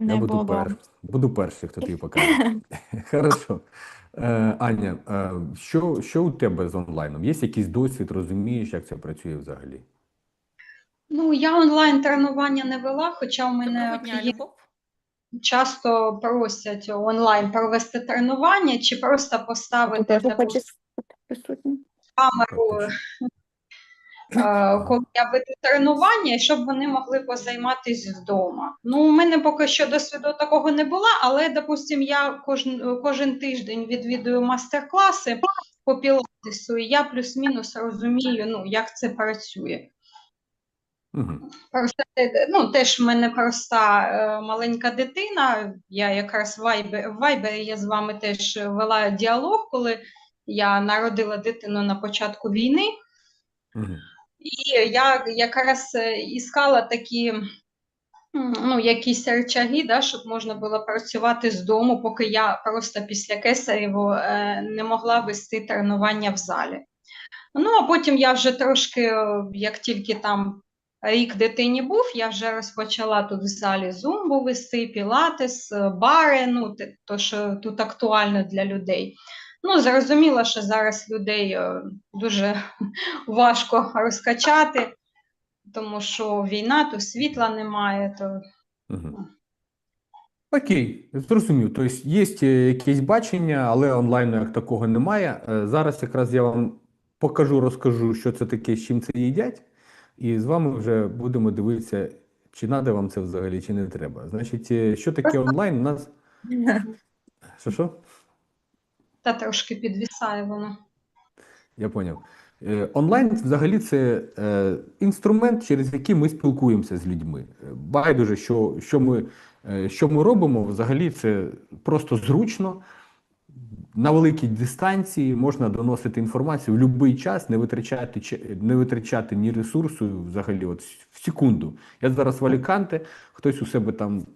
Я Не буду було. перший. Буду перший, хто тобі покаже. Хорошо. Е, Аня, е, що, що у тебе з онлайном? Є якийсь досвід, розумієш, як це працює взагалі? Ну, я онлайн тренування не вела, хоча у мене Доброго дня, клієнти Любов. часто просять онлайн провести тренування чи просто поставити теж таку хочеш бути камеру, коли я веду тренування, щоб вони могли позайматися вдома. Ну, у мене поки що досвіду такого не було, але, допустим, я кожен, кожен тиждень відвідую мастер-класи по пілатесу, і я плюс-мінус розумію, ну, як це працює. Просто е, ну, теж в мене проста е, маленька дитина. Я якраз в Viber, в Viber я з вами теж вела діалог, коли я народила дитину на початку війни. Мгм. І я якраз е, іскала такі ну, якісь речаги, да, щоб можна було працювати з дому, поки я просто після Кесарєву е, не могла вести тренування в залі. Ну, а потім я вже трошки, е, як тільки там рік дитині був, я вже розпочала тут в залі зумбу вести, пілатес, бари, ну, то, що тут актуально для людей. Ну, зрозуміло, що зараз людей е, дуже важко розкачати, тому що війна, то світла немає, то Мгм. Окей, зрозумів. Тобто є е, якесь бачення, але онлайну як такого немає. Е, Зараз якраз я вам покажу, розкажу, що це таке, з чим це їдять, і з вами вже будемо дивитися, чи треба вам це взагалі, чи не треба. Значить, що таке онлайн? У нас. Що що? Та трошки підвісає воно. Я поняв. Е, Онлайн взагалі це е, інструмент, через який ми спілкуємося з людьми. Байдуже, що, що, ми, е, що ми робимо, взагалі це просто зручно. На великій дистанції можна доносити інформацію в будь-який час, не витрачати, не витрачати ні ресурсу взагалі от в секунду. Я зараз в Аліканте, хтось у себе там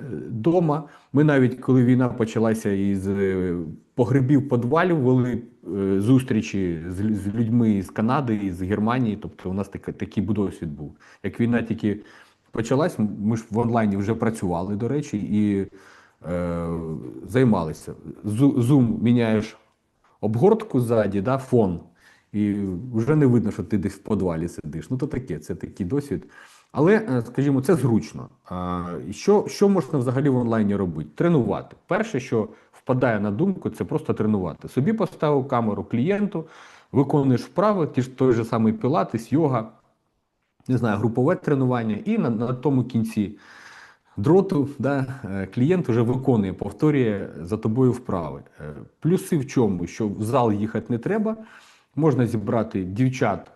вдома. Ми навіть коли війна почалася із е, погребів підвалів, вели е, зустрічі з, людьми з Канади з Германії. Тобто у нас такий досвід був. Як війна тільки почалась, ми ж в онлайні вже працювали, до речі, і е, займалися. Зу- Zoom міняєш обгортку ззаді, да, фон, і вже не видно, що ти десь в підвалі сидиш. Ну, то таке, це такий досвід. Але, е, скажімо, це зручно. Що, що можна взагалі в онлайні робити? Тренувати. Перше, що впадає на думку, це просто тренувати. Собі поставив камеру клієнту, виконуєш вправи, ті ж той же самий пілатес, йога, не знаю, групове тренування, і на, на тому кінці дроту да, е, клієнт вже виконує, повторює за тобою вправи. Е, Плюси в чому? Що в зал їхати не треба, можна зібрати дівчат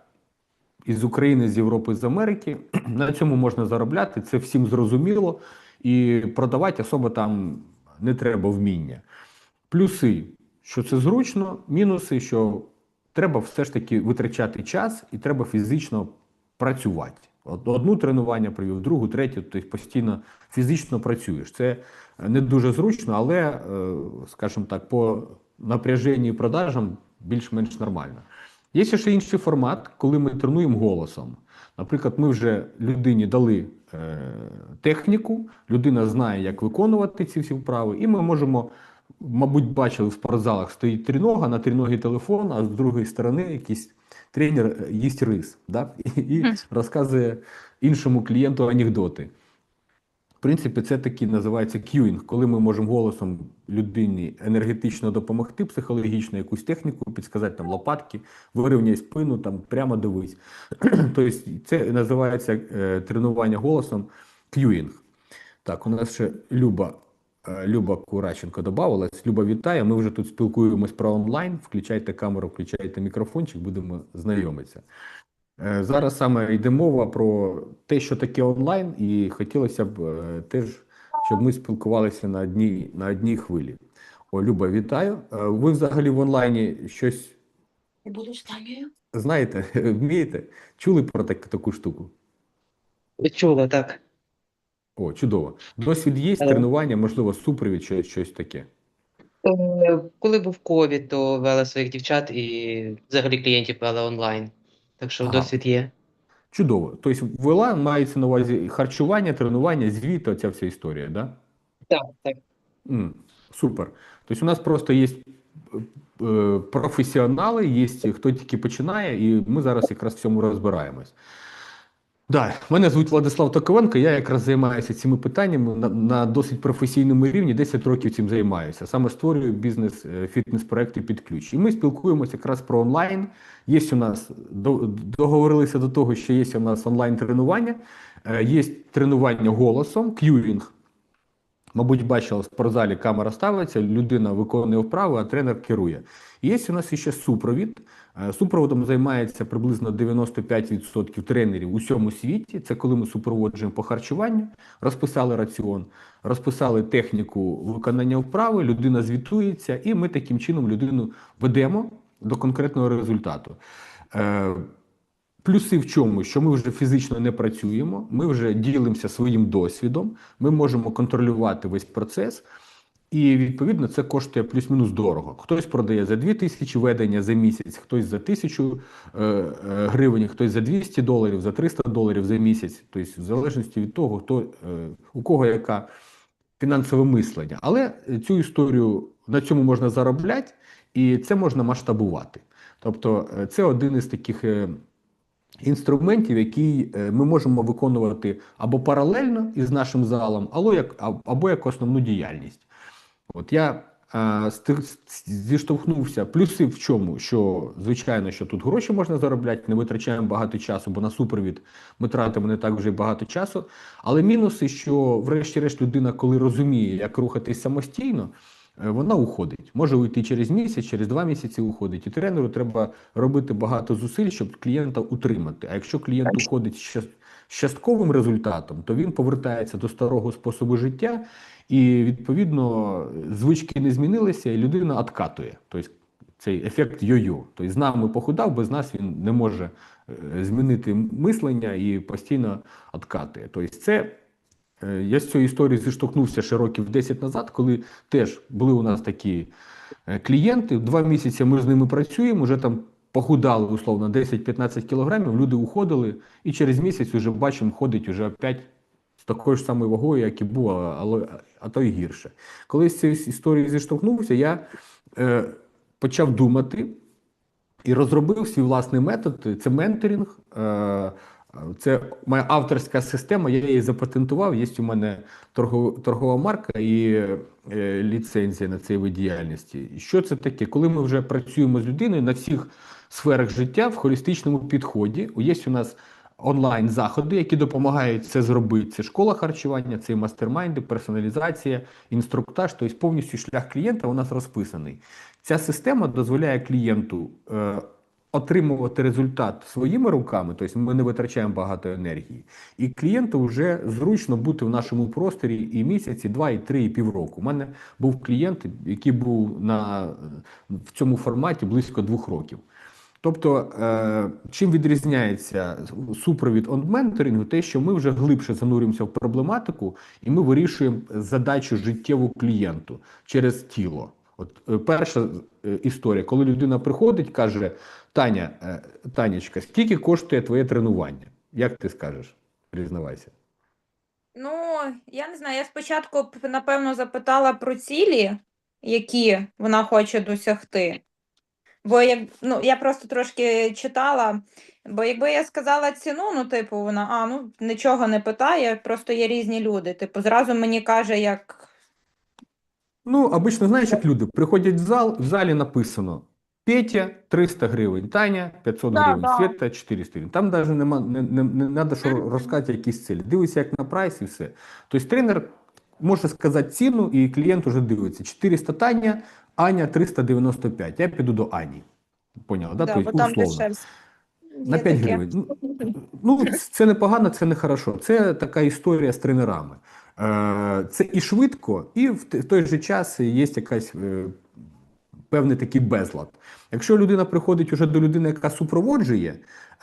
із України, з Європи, з Америки. На цьому можна заробляти, це всім зрозуміло, і продавати особо там не треба вміння. Плюси, що це зручно, мінуси, що треба все ж таки витрачати час і треба фізично працювати. Одну тренування привів, другу, третю, тобто постійно фізично працюєш. Це не дуже зручно, але, е, скажімо так, по напряженню і продажам більш-менш нормально. Є ще інший формат, коли ми тренуємо голосом. Наприклад, ми вже людині дали е, техніку, людина знає, як виконувати ці всі вправи, і ми можемо, мабуть, бачили в спортзалах стоїть тринога, на тріногі телефон, а з другої сторони якийсь тренер е, їсть рис да? і, і розказує іншому клієнту анекдоти. Принципі, це такий називається к'юінг, коли ми можемо голосом людині енергетично допомогти, психологічно якусь техніку підсказати, там лопатки, вирівняй спину, там прямо дивись. тобто це називається е, тренування голосом к'юінг. Так, у нас ще Люба, е, Люба Кураченко додавалась. Люба, вітає. Ми вже тут спілкуємось про онлайн. Включайте камеру, включайте мікрофончик, будемо знайомитися. Е, Зараз саме йде мова про те, що таке онлайн, і хотілося б е, теж, щоб ми спілкувалися на одній, на одній хвилі. О, Люба, вітаю. Е, Ви взагалі в онлайні щось Танею? знаєте, вмієте? Чули про так, таку штуку? Чула, так. О, чудово. Досвід є, тренування, можливо, супровід, щось, щось таке. Коли був ковід, то вела своїх дівчат і взагалі клієнтів вела онлайн. Так що Ага. досвід є. Чудово. Тобто вела мається на увазі харчування, тренування, звіт, оця вся історія, да? Так, так. М, Супер. Тобто у нас просто є е, професіонали, є хто тільки починає, і ми зараз якраз в цьому розбираємось. Да, мене звуть Владислав Токовенко, я якраз займаюся цими питаннями на, на досить професійному рівні, 10 років цим займаюся. Саме створюю бізнес е, фітнес-проекти під ключ. І ми спілкуємося якраз про онлайн. Є у нас договорилися до того, що є у нас онлайн тренування, е, є тренування голосом, к'юрінг. Мабуть, бачили, в спортзалі камера ставиться, людина виконує вправи, а тренер керує. Є у нас ще супровід. Е, Супроводом займається приблизно 95% тренерів у всьому світі. Це коли ми супроводжуємо по харчуванню, розписали раціон, розписали техніку виконання вправи, людина звітується, і ми таким чином людину ведемо до конкретного результату. Плюси в чому? Що ми вже фізично не працюємо, ми вже ділимося своїм досвідом, ми можемо контролювати весь процес, і відповідно це коштує плюс-мінус дорого. Хтось продає за 2 тисячі ведення за місяць, хтось за 1000 е, е, гривень, хтось за 200 доларів, за 300 доларів за місяць. Тобто, в залежності від того, хто е, у кого яка фінансове мислення. Але цю історію на цьому можна заробляти, і це можна масштабувати. Тобто, це один із таких. Інструментів, які е, ми можемо виконувати або паралельно із нашим залом, або як, або як основну діяльність. От я е, зіштовхнувся. Плюси в чому? Що звичайно, що тут гроші можна заробляти, не витрачаємо багато часу, бо на супровід ми тратимо не так вже багато часу. Але мінуси, що, врешті-решт, людина, коли розуміє, як рухатись самостійно, вона уходить. Може уйти через місяць, через два місяці уходить. І тренеру треба робити багато зусиль, щоб клієнта утримати. А якщо клієнт уходить з частковим результатом, то він повертається до старого способу життя, і відповідно звички не змінилися, і людина откатує. Тобто цей ефект йо-йо. Тобто з нами похудав, без нас він не може е, змінити мислення і постійно откатує. Тобто це Е, Я з цією історією зіштовхнувся ще років 10 назад, коли теж були у нас такі е, клієнти. Два місяці ми з ними працюємо, вже там похудали условно 10-15 кілограмів, люди уходили, і через місяць вже бачимо, ходить уже опять з такою ж самою вагою, як і був, але- а то й гірше. Коли з цією історією зіштовхнувся, я е, почав думати і розробив свій власний метод. Це менторинг. е, Це моя авторська система, я її запатентував. Є у мене торгова, марка і е, ліцензія на цей вид діяльності. Що це таке? Коли ми вже працюємо з людиною на всіх сферах життя в холістичному підході, є у нас онлайн заходи, які допомагають це зробити. Це школа харчування, це мастермайнди, персоналізація, інструктаж, тобто повністю шлях клієнта у нас розписаний. Ця система дозволяє клієнту е, отримувати результат своїми руками, тобто ми не витрачаємо багато енергії, і клієнту вже зручно бути в нашому просторі і місяці, два, і три, і півроку. У мене був клієнт, який був на, в цьому форматі близько двох років. Тобто, е, чим відрізняється супровід онменторингу, те, що ми вже глибше занурюємося в проблематику, і ми вирішуємо задачу життєву клієнту через тіло. От е, перша е, історія, коли людина приходить, каже: Таня, е, Танечка, скільки коштує твоє тренування? Як ти скажеш? Признавайся. Ну, я не знаю, я спочатку напевно, запитала про цілі, які вона хоче досягти. Бо як, ну, я просто трошки читала, бо якби я сказала ціну, ну, типу, вона, а, ну, нічого не питає, просто є різні люди. Типу, зразу мені каже, як Ну, обично, знаєш, як люди приходять в зал, в залі написано Петя 300 гривень, Таня 500 Да, гривень, да. Света 400 гривень. Там навіть нема, не, не, не треба, що розказати якісь цілі. Дивися як на прайс і все. Тобто тренер може сказати ціну, і клієнт вже дивиться. 400 Таня, Аня 395. Я піду до Ані. Поняла, да? да, тобто, там условно. На 5 таке. гривень. Ну, Ну, це не погано, це не хорошо. Це така історія з тренерами. Е, Це і швидко, і в той же час є якась е, певний такий безлад. Якщо людина приходить уже до людини, яка супроводжує,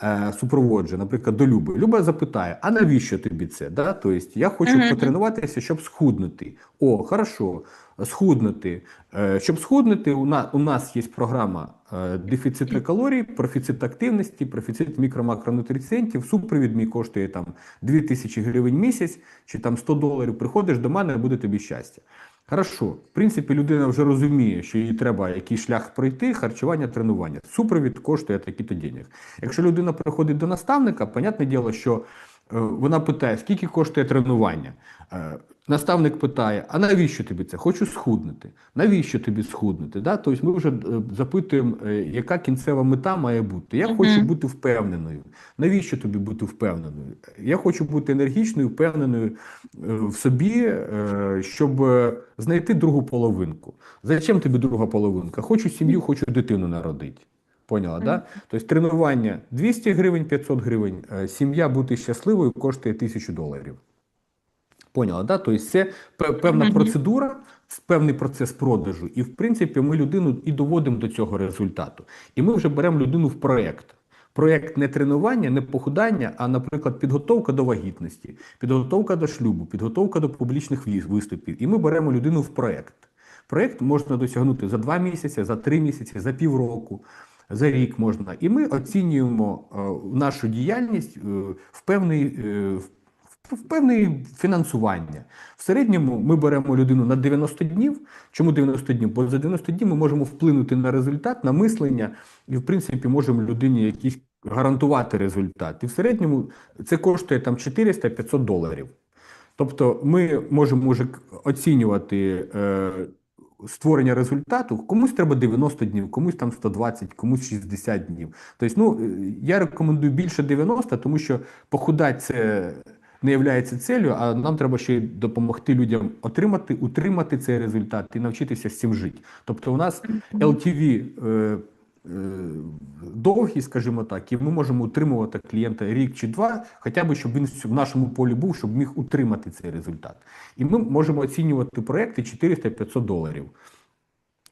е, супроводжує, наприклад, до Люби, Люба запитає: а навіщо тобі це? Да? Тобто, я хочу Мгм. потренуватися, щоб схуднути. О, хорошо, схуднути. Е, Щоб схуднути, у нас, у нас є програма е, дефіциту калорій, профіцит активності, профіцит мікро-макронутріцієнтів. Супровід мій коштує там 2000 гривень місяць, чи там 100 доларів. Приходиш до мене, буде тобі щастя. Хорошо, в принципі, людина вже розуміє, що їй треба якийсь шлях пройти, харчування, тренування. Супровід коштує такі-то денег. Якщо людина приходить до наставника, понятне діло, що е, вона питає, скільки коштує тренування. Наставник питає: а навіщо тобі це? Хочу схуднути. Навіщо тобі схуднути? Да? Тобто ми вже е, запитуємо, е, яка кінцева мета має бути. Я хочу бути впевненою. Навіщо тобі бути впевненою? Я хочу бути енергічною, впевненою е, в собі, щоб знайти другу половинку. Зачем тобі друга половинка? Хочу сім'ю, хочу дитину народити. Поняла, да? Тобто тренування 200 гривень, 500 гривень, сім'я бути щасливою коштує 1000 доларів. Поняла, да? Тобто це певна процедура, певний процес продажу. І, в принципі, ми людину і доводимо до цього результату. І ми вже беремо людину в проєкт. Проєкт не тренування, не похудання, а, наприклад, підготовка до вагітності, підготовка до шлюбу, підготовка до публічних виступів. І ми беремо людину в проєкт. Проєкт можна досягнути за два місяці, за три місяці, за півроку, за рік можна. І ми оцінюємо е, нашу діяльність е, в певний. е, в в певне фінансування. В середньому ми беремо людину на 90 днів. Чому 90 днів? Бо за 90 днів ми можемо вплинути на результат, на мислення, і, в принципі, можемо людині якийсь гарантувати результат. І в середньому це коштує там 400-500 доларів. Тобто ми можемо вже оцінювати е, створення результату. Комусь треба 90 днів, комусь там 120, комусь 60 днів. Тобто, ну, е, я рекомендую більше 90, тому що похудати це не є целью, а нам треба ще й допомогти людям отримати, утримати цей результат і навчитися з цим жити. Тобто, у нас LTV е, е, довгий, скажімо так, і ми можемо утримувати клієнта рік чи два, хоча б щоб він в нашому полі був, щоб міг утримати цей результат. І ми можемо оцінювати проекти 400-500 доларів.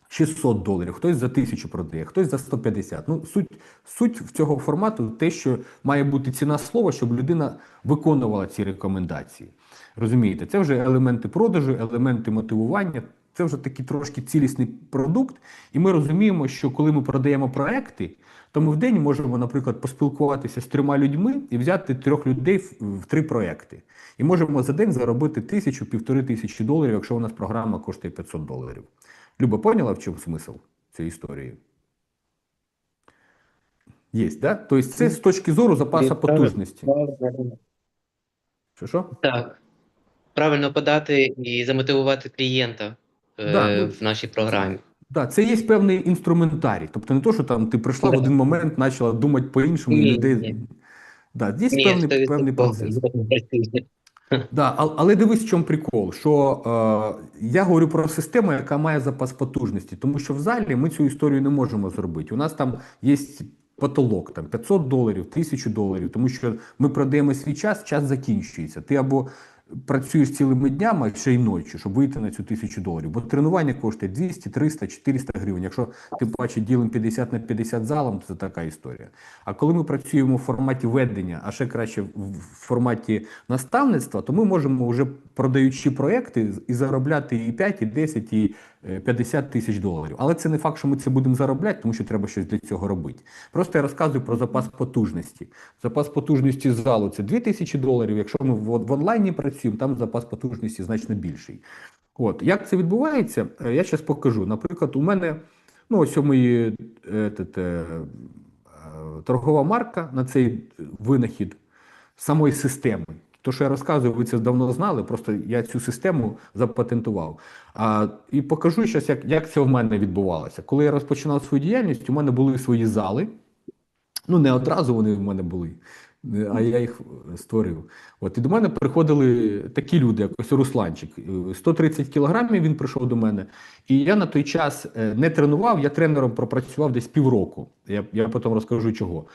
600 доларів, хтось за 1000 продає, хтось за 150. Ну, суть, суть в цього формату те, що має бути ціна слова, щоб людина виконувала ці рекомендації. Розумієте, це вже елементи продажу, елементи мотивування. Це вже такий трошки цілісний продукт. І ми розуміємо, що коли ми продаємо проекти, то ми в день можемо, наприклад, поспілкуватися з трьома людьми і взяти трьох людей в, три проекти. І можемо за день заробити тисячу, півтори тисячі доларів, якщо у нас програма коштує 500 доларів. Люба, поняла, в чому смисл цієї історії? Є, да? Тобто це з точки зору запасу Так. потужності. Що що? Так. Правильно подати і замотивувати клієнта е, Да, ну, в нашій програмі. Да, це є певний інструментарій. Тобто не то, що там ти прийшла в один момент, почала думати по-іншому, і людей. ні. Да, є Ні, певний, певний процес. Да, але дивись, в чому прикол. Що е, я говорю про систему, яка має запас потужності, тому що в залі ми цю історію не можемо зробити. У нас там є потолок, там 500 доларів, 1000 доларів, тому що ми продаємо свій час, час закінчується. Ти або працюєш цілими днями, ще й ночі, щоб вийти на цю тисячу доларів. Бо тренування коштує 200, 300, 400 гривень. Якщо ти бачиш ділим 50 на 50 залом, це така історія. А коли ми працюємо в форматі ведення, а ще краще в форматі наставництва, то ми можемо вже продаючи проекти і заробляти і 5, і 10, і 50 тисяч доларів. Але це не факт, що ми це будемо заробляти, тому що треба щось для цього робити. Просто я розказую про запас потужності. Запас потужності залу це 2 тисячі доларів. Якщо ми в, онлайні працюємо, там запас потужності значно більший. От як це відбувається, е, я зараз покажу. Наприклад, у мене ну ось у мої е, е, торгова марка на цей винахід самої системи. То, що я розказую, ви це давно знали, просто я цю систему запатентував. А, і покажу зараз, як, як це в мене відбувалося. Коли я розпочинав свою діяльність, у мене були свої зали. Ну, не одразу вони в мене були, а я їх створив. От і до мене приходили такі люди, як ось Русланчик. Е, 130 кілограмів він прийшов до мене. І я на той час е, не тренував, я тренером пропрацював десь півроку. Я, я потім розкажу чого.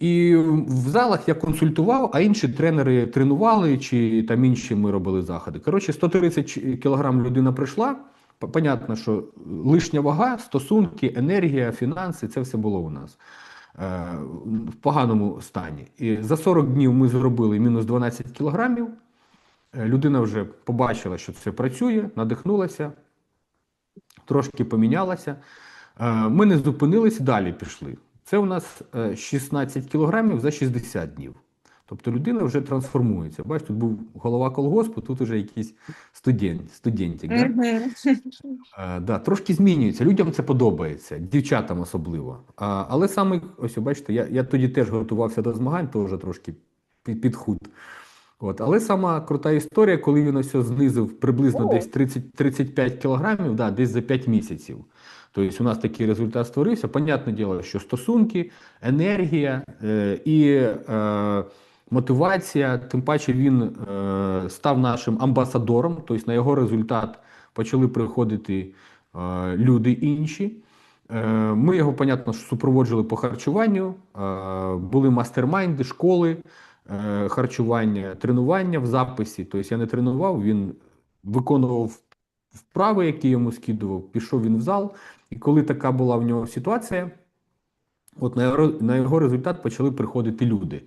І в залах я консультував, а інші тренери тренували, чи там інші ми робили заходи. Коротше, 130 кілограм людина прийшла, Понятно, що лишня вага, стосунки, енергія, фінанси це все було у нас е, в поганому стані. І за 40 днів ми зробили мінус 12 кілограмів. Е, Людина вже побачила, що це працює, надихнулася, трошки помінялася. Е, Ми не зупинились, далі пішли. Це у нас е, 16 кілограмів за 60 днів. Тобто людина вже трансформується. Бачиш, тут був голова колгоспу, тут вже якийсь студент, студентик. Да? Мгм. Е, да, трошки змінюється. Людям це подобається, дівчатам особливо. А, але саме, ось бачите, я, я тоді теж готувався до змагань, теж трошки під, під. От, але сама крута історія, коли він ось знизив приблизно О. десь 30, 35 кілограмів, да, десь за 5 місяців. Тобто у нас такий результат створився. Понятне діло, що стосунки, енергія е, і е, мотивація, тим паче він е, став нашим амбасадором, тобто на його результат почали приходити е, люди інші. Е, Ми його, понятно, супроводжували по харчуванню, е, були мастермайнди, школи е, харчування, тренування в записі. Тобто я не тренував, він виконував вправи, які йому скидував, пішов він в зал. І коли така була в нього ситуація, от на його, на його результат почали приходити люди.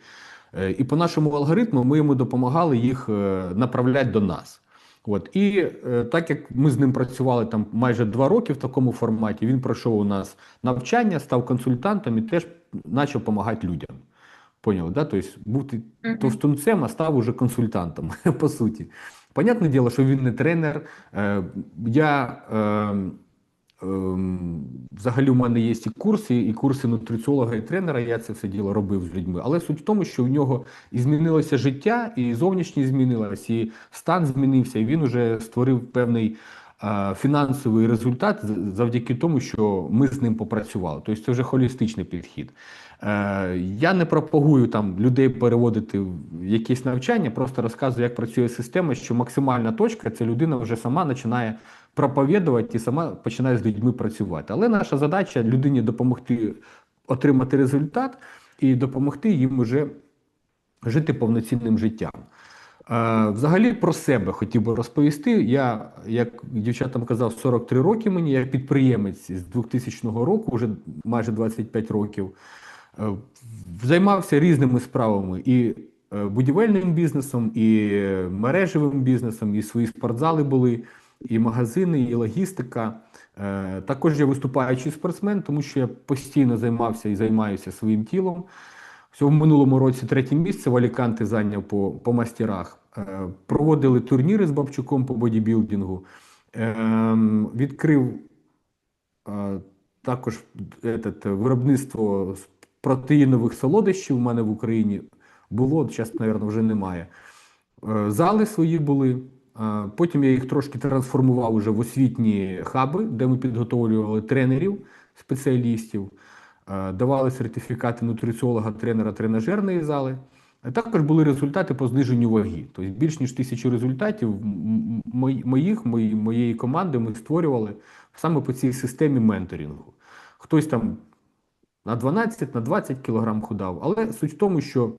Е, І по нашому алгоритму ми йому допомагали їх е, направляти до нас. От і е, так як ми з ним працювали там майже два роки в такому форматі, він пройшов у нас навчання, став консультантом і теж почав допомагати людям. Поняли, да? Тобто бути Мгм. товстунцем, а став уже консультантом, по суті. Понятне діло, що він не тренер. Е, Я е, Взагалі, у мене є і курси, і курси нутриціолога і тренера. Я це все діло робив з людьми. Але суть в тому, що в нього і змінилося життя, і зовнішність змінилась, і стан змінився, і він вже створив певний е, фінансовий результат завдяки тому, що ми з ним попрацювали. Тобто це вже холістичний підхід. Е, Я не пропагую там людей переводити в якісь навчання, просто розказую, як працює система, що максимальна точка це людина вже сама починає проповідувати і сама починає з людьми працювати. Але наша задача людині допомогти отримати результат і допомогти їм уже жити повноцінним життям. Е, Взагалі про себе хотів би розповісти. Я, як дівчатам казав, 43 роки мені, я підприємець з 2000 року, вже майже 25 років. Е, Займався різними справами і е, будівельним бізнесом, і мережевим бізнесом, і свої спортзали були, і магазини, і логістика. Е, Також я виступаючий спортсмен, тому що я постійно займався і займаюся своїм тілом. Всього в минулому році третє місце в Аліканте зайняв по, по мастерах. Е, Проводили турніри з Бабчуком по бодібілдингу. Ем, Відкрив е, також виробництво протеїнових солодощів у мене в Україні було, зараз, мабуть, вже немає. Е, Зали свої були. Потім я їх трошки трансформував уже в освітні хаби, де ми підготовлювали тренерів, спеціалістів, давали сертифікати нутриціолога, тренера тренажерної зали. Також були результати по зниженню ваги. Тобто більш ніж тисячу результатів моїх, моєї команди ми створювали саме по цій системі менторингу. Хтось там на 12, на 20 кілограм худав. Але суть в тому, що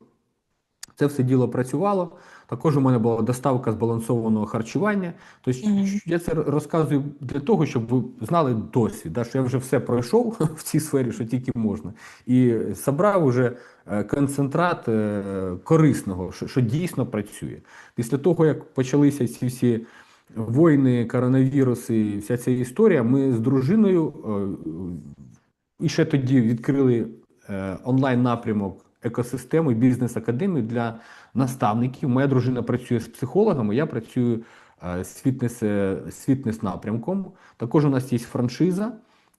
це все діло працювало. Також у мене була доставка збалансованого харчування. Тобто Мгм. я це розказую для того, щоб ви знали досвід, да, що я вже все пройшов в цій сфері, що тільки можна, і зібрав уже е, концентрат е, корисного, що, що дійсно працює. Після того, як почалися ці всі війни, коронавіруси, вся ця історія, ми з дружиною е, і ще тоді відкрили е, онлайн-напрямок екосистеми бізнес-академії для наставників. Моя дружина працює з психологами, я працюю е, е, з фітнес-напрямком. Також у нас є франшиза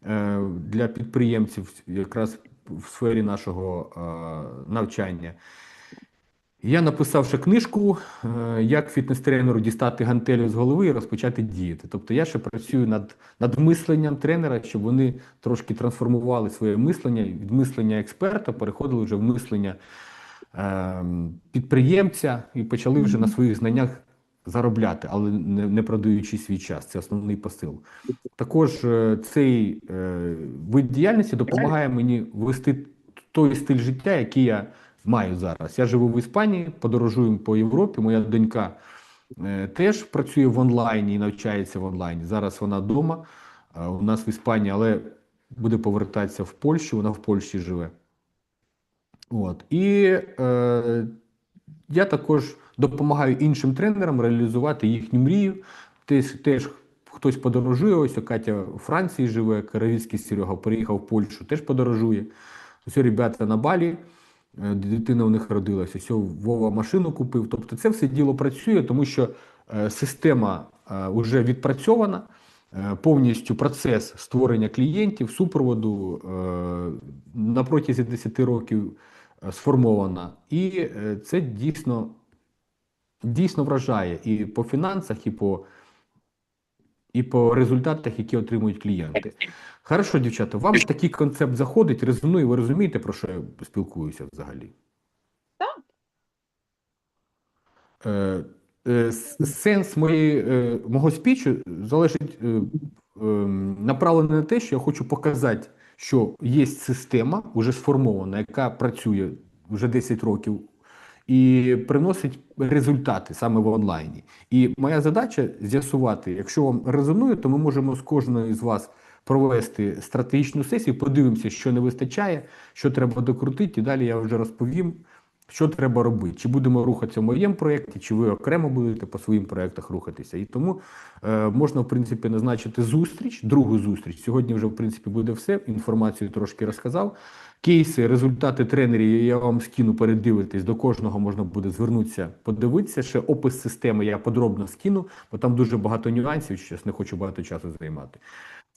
е, для підприємців, якраз в сфері нашого навчання. Я написав ще книжку, е, як фітнес-тренеру дістати гантелю з голови і розпочати діяти. Тобто я ще працюю над, над мисленням тренера, щоб вони трошки трансформували своє мислення від мислення експерта, переходили вже в мислення е, підприємця і почали вже на своїх знаннях заробляти, але не, не продаючи свій час. Це основний посил. Також е, цей е, вид діяльності допомагає мені вести той стиль життя, який я маю зараз. Я живу в Іспанії, подорожую по Європі. Моя донька е, теж працює в онлайні і навчається в онлайні. Зараз вона вдома, е, у нас в Іспанії, але буде повертатися в Польщу, вона в Польщі живе. От. І е, я також допомагаю іншим тренерам реалізувати їхню мрію. Теж, теж хтось подорожує, ось Катя в Франції живе, Каравіцький Серега приїхав в Польщу, теж подорожує. Ось ребята на Балі, дитина у них родилася, ось Вова машину купив. Тобто це все діло працює, тому що е, система вже відпрацьована, е, повністю процес створення клієнтів, супроводу е, на протязі 10 років е, сформована. І е, це дійсно, дійсно вражає і по фінансах, і по, і по результатах, які отримують клієнти. Хорошо, дівчата, вам такий концепт заходить, резонує, ви розумієте, про що я спілкуюся взагалі? Так. Е, е, сенс моєї, е, мого спічу залежить е, е, направлений на те, що я хочу показати, що є система, вже сформована, яка працює вже 10 років і приносить результати саме в онлайні. І моя задача з'ясувати, якщо вам резонує, то ми можемо з кожної з вас провести стратегічну сесію, подивимося, що не вистачає, що треба докрутити, і далі я вже розповім, що треба робити. Чи будемо рухатися в моєму проєкті, чи ви окремо будете по своїм проєктах рухатися. І тому е, можна, в принципі, назначити зустріч, другу зустріч. Сьогодні вже, в принципі, буде все. Інформацію трошки розказав. Кейси, результати тренерів я вам скину, передивитись. До кожного можна буде звернутися, подивитися. Ще опис системи я подробно скину, бо там дуже багато нюансів. Зараз не хочу багато часу займати.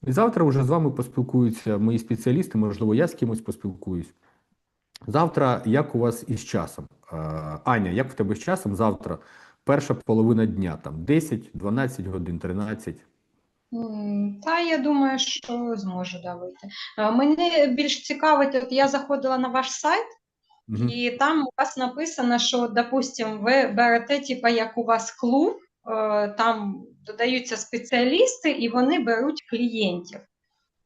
І завтра вже з вами поспілкуються мої спеціалісти, можливо, я з кимось поспілкуюсь. Завтра, як у вас із часом? Е, Аня, як в тебе з часом? Завтра перша половина дня, там 10, 12 годин, 13. Та я думаю, що зможу да, вийти. Е, Мене більш цікавить, от я заходила на ваш сайт, Мгм. і там у вас написано, що, допустим, ви берете, типа, як у вас клуб, е, там додаються спеціалісти, і вони беруть клієнтів.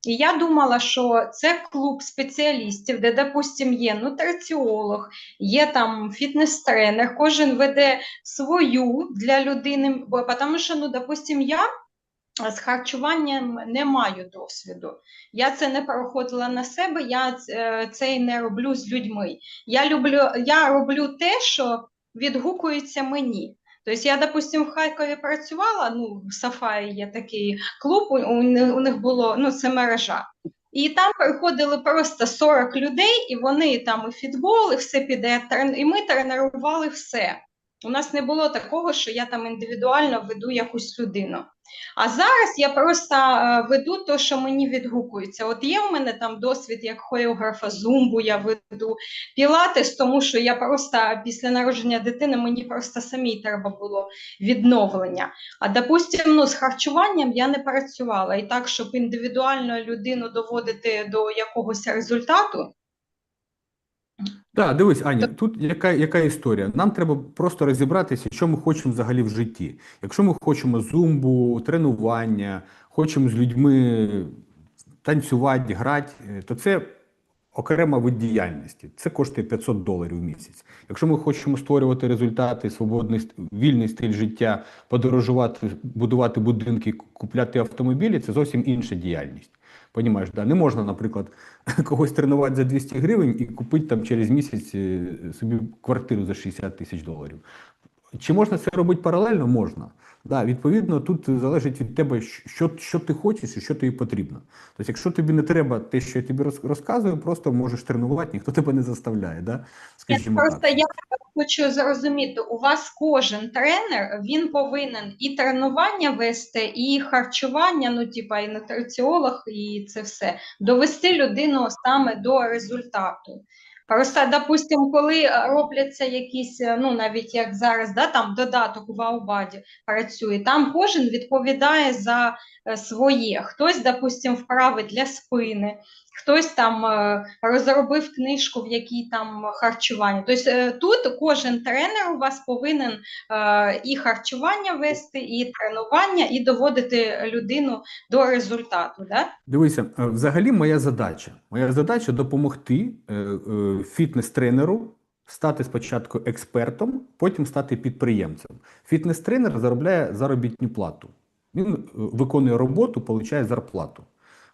І я думала, що це клуб спеціалістів, де, допустим, є нутриціолог, є там фітнес-тренер, кожен веде свою для людини, бо тому що, ну, допустим, я з харчуванням не маю досвіду. Я це не проходила на себе, я е, це і не роблю з людьми. Я люблю, я роблю те, що відгукується мені. Тобто я, допустим, в Харкові працювала, ну, в Сафаї є такий клуб, у, у них- було, ну, це мережа. І там приходили просто 40 людей, і вони там і фітбол, і все піде, і ми тренували все. У нас не було такого, що я там індивідуально веду якусь людину. А зараз я просто е, веду те, що мені відгукується. От є у мене там досвід як хореографа зумбу, я веду пілатес, тому що я просто після народження дитини мені просто самій треба було відновлення. А допустим, ну, з харчуванням я не працювала. І так, щоб індивідуально людину доводити до якогось результату, Так, дивись, Аня, тут яка, яка історія? Нам треба просто розібратися, що ми хочемо взагалі в житті. Якщо ми хочемо зумбу, тренування, хочемо з людьми танцювати, грати, е, то це окрема вид діяльності. Це коштує 500 доларів в місяць. Якщо ми хочемо створювати результати, свободний вільний стиль життя, подорожувати, будувати будинки, купляти автомобілі, це зовсім інша діяльність. Понімаєш, да? Не можна, наприклад, когось тренувати за 200 гривень і купити там через місяць е, собі квартиру за 60 тисяч доларів. Чи можна це робити паралельно? Можна. Да, відповідно, тут залежить від тебе, що, що ти хочеш і що тобі потрібно. Тобто, якщо тобі не треба те, що я тобі розказую, просто можеш тренувати, ніхто тебе не заставляє. Да? Я просто так. я хочу зрозуміти, у вас кожен тренер він повинен і тренування вести, і харчування, ну типа і нутриціолог, і це все довести людину саме до результату. Просто, допустимо, коли е, робляться якісь, е, ну навіть як зараз, да, там додаток в Аубаді працює, там кожен відповідає за е, своє. Хтось, допустимо, вправи для спини, хтось там розробив книжку, в якій там харчування. Тобто тут кожен тренер у вас повинен і харчування вести, і тренування, і доводити людину до результату. Да? Дивися, взагалі моя задача. Моя задача допомогти фітнес-тренеру стати спочатку експертом, потім стати підприємцем. Фітнес-тренер заробляє заробітну плату. Він е, виконує роботу, отримує зарплату.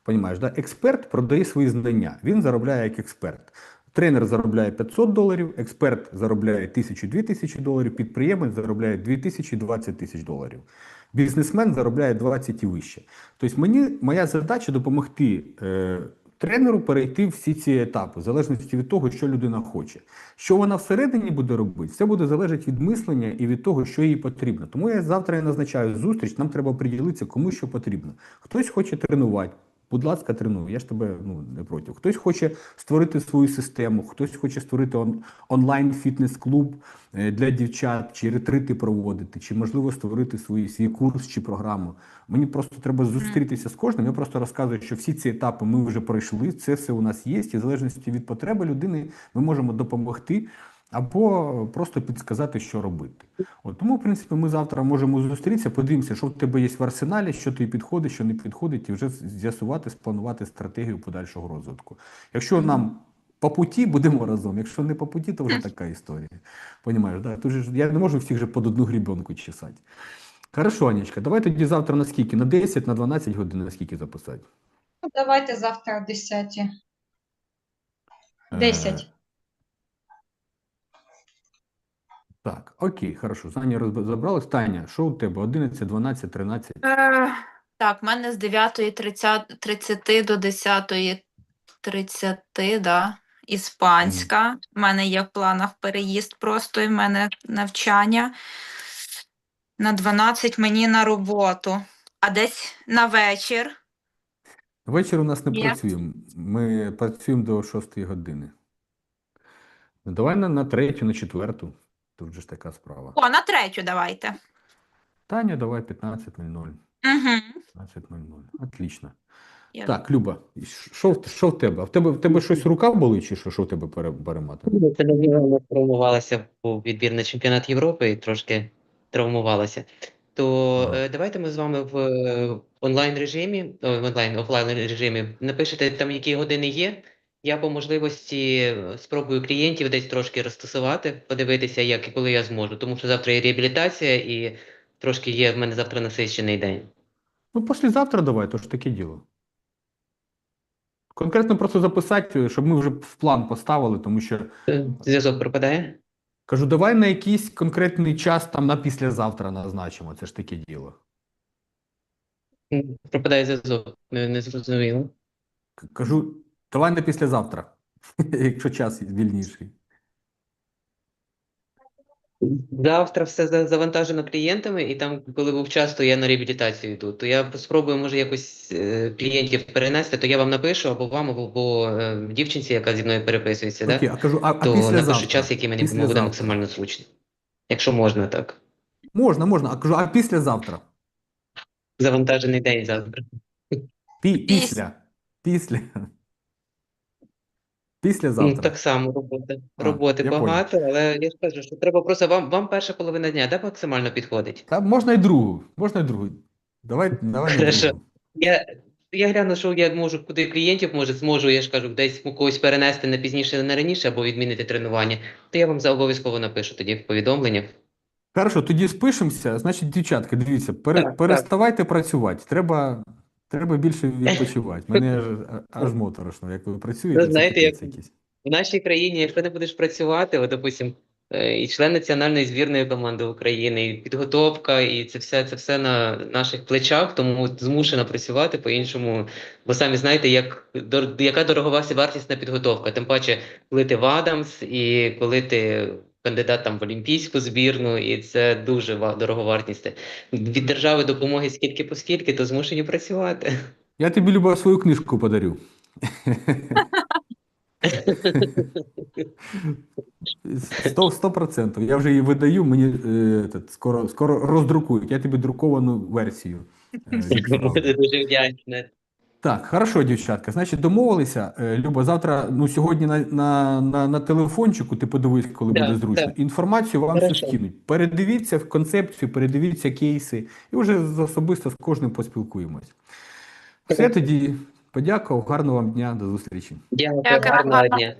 Понімаєш, да? Експерт продає свої знання, він заробляє як експерт. Тренер заробляє 500 доларів, експерт заробляє 1000-2000 тисячі доларів, підприємець заробляє 2000-20 тисяч доларів. Бізнесмен заробляє 20 і вище. Тобто мені моя задача допомогти е, тренеру перейти всі ці етапи, в залежності від того, що людина хоче. Що вона всередині буде робити, це буде залежати від мислення і від того, що їй потрібно. Тому я завтра я назначаю зустріч, нам треба приділитися, кому що потрібно. Хтось хоче тренувати. Будь ласка, тренуй, я ж тебе ну, не проти. Хтось хоче створити свою систему, хтось хоче створити он, онлайн фітнес-клуб е, для дівчат, чи ретрити проводити, чи можливо створити свій, свій курс чи програму. Мені просто треба зустрітися з кожним. Я просто розказую, що всі ці етапи ми вже пройшли. Це все у нас є, і в залежності від потреби людини ми можемо допомогти або просто підсказати, що робити. От тому, в принципі, ми завтра можемо зустрітися, подивимося, що в тебе є в арсеналі, що тобі підходить, що не підходить, і вже з'ясувати, спланувати стратегію подальшого розвитку. Якщо нам по путі будемо разом, якщо не по путі, то вже така історія. Понімаєш, да? Тут же я не можу всіх же під одну грібенку чесати. Хорошо, Анечка, давай тоді завтра на скільки? На 10, на 12 годин, на скільки записати? Ну, давайте завтра о 10. Е, 10. Так, окей, хорошо. З Ані розібралась. Таня, що у тебе? 11, 12, 13? Е, так, в мене з 9.30 30 до 10.30, да, іспанська. У мене є в планах переїзд просто, і в мене навчання. На 12 мені на роботу, а десь на вечір. Ввечері у нас не працюємо. Ми працюємо до 6 години. Давай на, на третю, на четверту. Тут же ж така справа. О, на третю давайте. Таня, давай 15.00. Угу. 15.00. Отлично. Я... Так, Люба, що, в- що в тебе? В тебе, в тебе щось рука болить, чи що, що в тебе пере- перемати? Це недавно травмувалася був відбір на чемпіонат Європи і трошки травмувалася. То Ага. е, давайте ми з вами в е, онлайн режимі, о, в онлайн офлайн режимі напишете там, які години є. Я по можливості е, спробую клієнтів десь трошки розтасувати, подивитися, як і коли я зможу. Тому що завтра є реабілітація і трошки є в мене завтра насичений день. Ну, післязавтра давай, то ж таке діло. Конкретно просто записати, щоб ми вже в план поставили, тому що Е, Зв'язок пропадає? кажу, давай на якийсь конкретний час там на післязавтра назначимо. Це ж таке діло. Пропадає зв'язок, не, не зрозуміло. Кажу, давай на післязавтра, якщо час вільніший. Завтра все завантажено клієнтами, і там, коли був час, то я на реабілітацію йду. То я спробую, може, якось е, клієнтів перенести, то я вам напишу або вам, або, або е, дівчинці, яка зі мною переписується, Окей, да? а кажу, а, а то напишу час, який мені буде Післязавтра. максимально зручний. Якщо можна, так. Можна, можна. А кажу, а післязавтра? Завантажений день завтра. Пі, після. Після. Післязавтра. Ну, так само роботи. А, Роботи я понял. багато, але я ж кажу, що треба просто вам, вам перша половина дня, да, максимально підходить? Та можна і другу, можна і другу. Давай, давай Хорошо. Я, я гляну, що я можу куди клієнтів, може, зможу, я ж кажу, десь когось перенести на пізніше, на раніше, або відмінити тренування, то я вам за обов'язково напишу тоді в повідомленнях. Хорошо, тоді спишемося. Значить, дівчатки, дивіться, пере, Так, так. переставайте працювати. Треба, треба більше відпочивати. Мене аж, аж моторошно, як ви працюєте. Це знаєте, як- якийсь. В нашій країні, якщо не будеш працювати, от, допустим, е, і член національної збірної команди України, і підготовка, і це все, це все на наших плечах, тому змушена працювати по-іншому. Бо самі знаєте, як, яка дорогова вартісна підготовка. Тим паче, коли ти в Адамс і коли ти кандидат там в олімпійську збірну, і це дуже ва- дороговартісне. Від держави допомоги скільки по скільки, то змушені працювати. Я тобі Люба свою книжку подарю. Сто, процентів. Я вже її видаю, мені е, скоро, скоро роздрукують. Я тобі друковану версію. е. Дуже вдячна. Так, хорошо, дівчатка. Значить, домовилися. Е, Люба, завтра, ну сьогодні на, на, на, на телефончику, ти подивись, коли да, буде зручно. Да. Інформацію вам все скинуть. Передивіться в концепцію, передивіться кейси, і вже особисто з кожним поспілкуємось. Все тоді, подякував, гарного вам дня, до зустрічі. Дякую, Дякую, гарного дня.